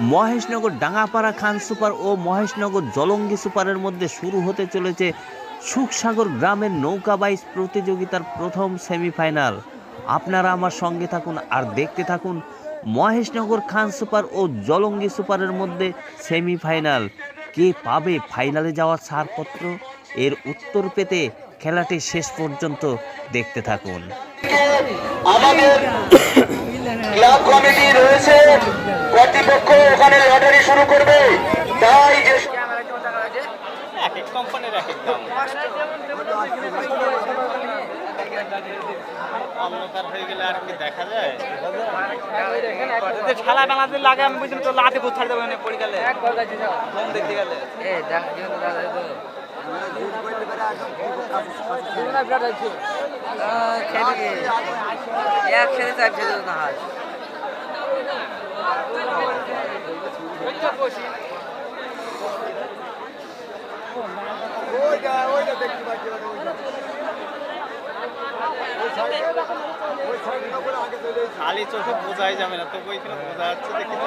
Maheshnagar Dangapara Khan super ও মহেশনগর জলঙ্গি সুপারের মধ্যে শুরু হতে চলেছে সুখসাগর গ্রামের নৌকা বাইচ প্রতিযোগিতার প্রথম সেমিফাইনাল। আপনারা আমার সঙ্গে থাকুন আর দেখতে থাকুন মহেশনগর খান সুপার ও জলঙ্গি সুপারের মধ্যে সেমিফাইনাল। কে পাবে ফাইনালে যাওয়ার ছাড়পত্র? এর উত্তর পেতে খেলাটি শেষ পর্যন্ত দেখতে থাকুন। আমাদের ক্লাব কমিটি রয়েছে। কর্তৃপক্ষ ওখানে লটারি শুরু করবে। তাই যে এক এক কোম্পানির এক এক দাম অন্ধকার হয়ে গেলে আর কি দেখা যায়? লাগে আমি বুঝলাম তো লাঠি ভূত ছাড় দেবো পড়ে গেলে দেখতে গেলে একসাথে চারটে না হয় খালি চোখে বোঝাই যাবে না তবু এখানে বোঝা যাচ্ছে যে কিন্তু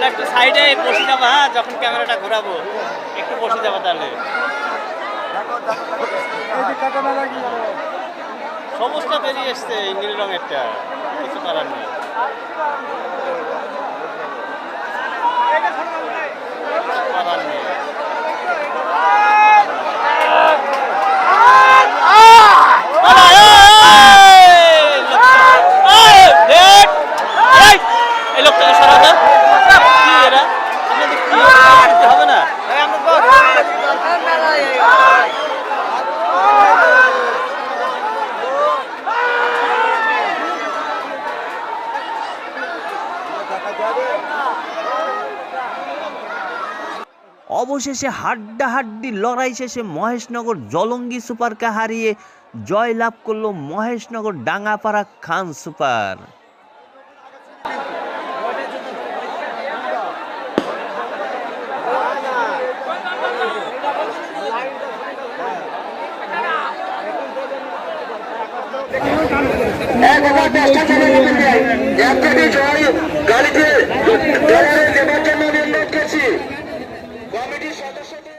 তোমরা একটু সাইডে বসে যাবা হ্যাঁ? যখন ক্যামেরাটা ঘোরাবো। একটু বসে যাব তাহলে। সবুজটা বেরিয়ে এসছে এই নীল রঙেরটা, কিছু করার নেই। করার নেই এই লোকটাকে সরাতে কি এরা আপনাদের কি হবে না অবশেষে হাড্ডাহাড্ডি লড়াই শেষে মহেশনগর জলঙ্গি সুপারকে হারিয়ে জয় লাভ করল মহেশনগর ডাঙ্গাপাড়া খান সুপার। জয়, গাড়িতে নেবার করছি nome de Jesus,